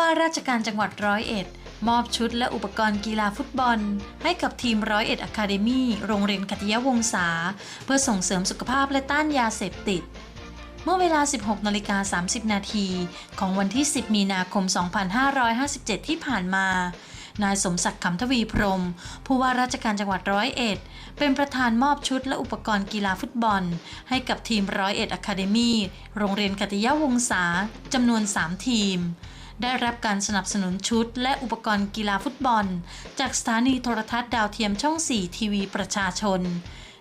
่าราชการจังหวัดร้อยเอ็ด มอบชุดและอุปกรณ์กีฬาฟุตบอล ให้กับทีมร้อยเอ็ดอะคาเดมี่โรงเรียนคัตยวงศา เพื่อส่งเสริมสุขภาพและต้านยาเสพติด เมื่อเวลา 16นาฬิกา30 นาทีของวันที่ 10 มีนาคม 2557 ที่ผ่านมานายสมศักดิ์ขำทวีพรหมผู้ว่าราชการจังหวัดร้อยเอ็ด เป็นประธานมอบชุดและอุปกรณ์กีฬาฟุตบอล ให้กับทีมร้อยเอ็ดอะคาเดมี่โรงเรียนกัตยาวงศาจำนวน 3 ทีม ได้รับการสนับสนุนชุด และอุปกรณ์กีฬาฟุตบอล จากสถานีโทรทัศน์ดาวเทียมช่อง 4 ทีวีประชาชน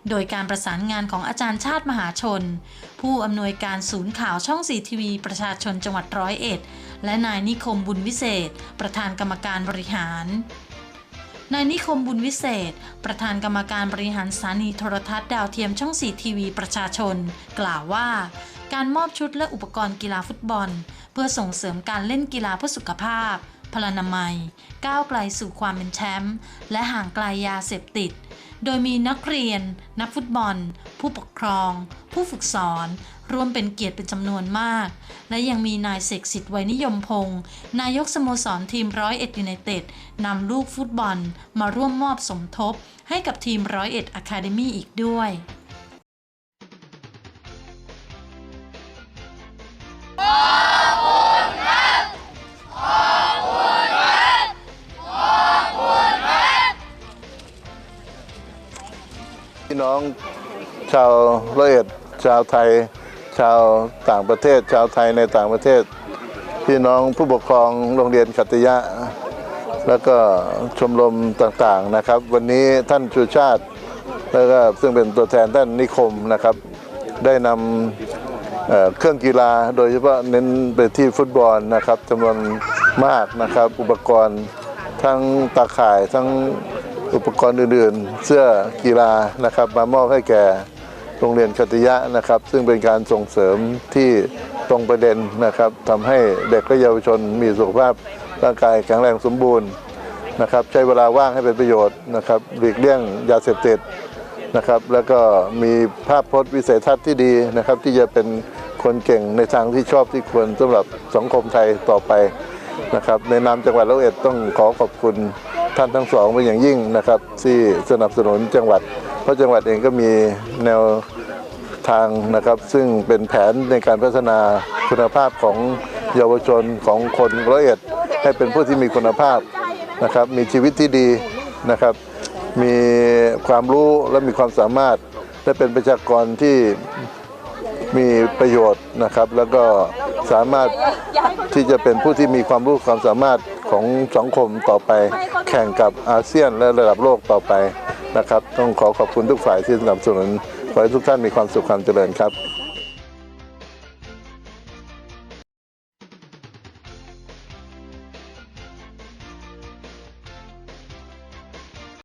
โดยการประสานงานของอาจารย์ชาติมหาชน ผู้อำนวยการศูนย์ข่าวช่อง 4 ทีวีประชาชนจังหวัดร้อยเอ็ด และนายนิคมบุญวิเศษ ประธานกรรมการบริหารนายนิคมบุญวิเศษ ประธานกรรมการบริหารสถานีโทรทัศน์ดาวเทียมช่อง 4 ทีวีประชาชน กล่าวว่า การมอบชุดและอุปกรณ์กีฬาฟุตบอล เพื่อส่งเสริมการเล่นกีฬาเพื่อสุขภาพ พลานามัย ก้าวไกลสู่ความเป็นแชมป์และห่างไกลยาเสพติด โดยมีนักเรียน นักฟุตบอล ผู้ปกครอง ผู้ฝึกสอนร่วมเป็นเกียรติเป็นจำนวนมาก และยังมีนายเสกสิทธิ์ไวนิยมพงศ์นายกสโมสรทีมร้อยเอ็ดยูไนเต็ดนำลูกฟุตบอลมาร่วมมอบสมทบ ให้กับทีมร้อยเอ็ดอะคาเดมี่อีกด้วย พี่น้องชาวร้อยเอ็ดชาวไทย ชาวต่างประเทศ ชาวไทยในต่างประเทศ พี่น้องผู้ปกครองโรงเรียนขัตติยะ แล้วก็ชมรมต่างๆนะครับ วันนี้ท่านชูชาติแล้วก็ซึ่งเป็นตัวแทนท่านนิคมนะครับ ได้นำเเครื่องกีฬาโดยเฉพาะเน้นไปที่ฟุตบอลนะครับจำนวนมากนะครับ อุปกรณ์ทั้งตาข่ายทั้ง อุปกรณ์อื่นๆ เสื้อกีฬานะครับ มามอบให้แก่โรงเรียนคติยะนะครับ ซึ่งเป็นการส่งเสริมที่ตรงประเด็นนะครับทำให้เด็กและเยาวชนมีสุขภาพร่างกายแข็งแรงสมบูรณ์นะครับ ใช้เวลาว่างให้เป็นประโยชน์นะครับหลีกเลี่ยงยาเสพติดนะครับ แล้วก็มีภาพพจน์วิสัยทัศน์ที่ดีนะครับ ที่จะเป็นคนเก่งในทางที่ชอบที่ควรสำหรับสังคมไทยต่อไปนะครับ ในนามจังหวัดร้อยเอ็ดต้องขอขอบคุณ ท่านทั้งสองเป็นอย่างยิ่งนะครับ ที่สนับสนุนจังหวัด เพราะจังหวัดเองก็มีแนวทางนะครับ ซึ่งเป็นแผนในการพัฒนาคุณภาพของเยาวชนของคนร้อยเอ็ดให้เป็นผู้ที่มีคุณภาพนะครับ มีชีวิตที่ดีนะครับ มีความรู้และมีความสามารถและเป็นประชากรที่มีประโยชน์นะครับ แล้วก็สามารถที่จะเป็นผู้ที่มีความรู้ความสามารถ ของสังคมต่อไป แข่งกับอาเซียนและระดับโลกต่อไปนะครับ ต้องขอขอบคุณทุกฝ่ายที่สนับสนุนขอให้ทุกท่านมีความสุขความเจริญครับ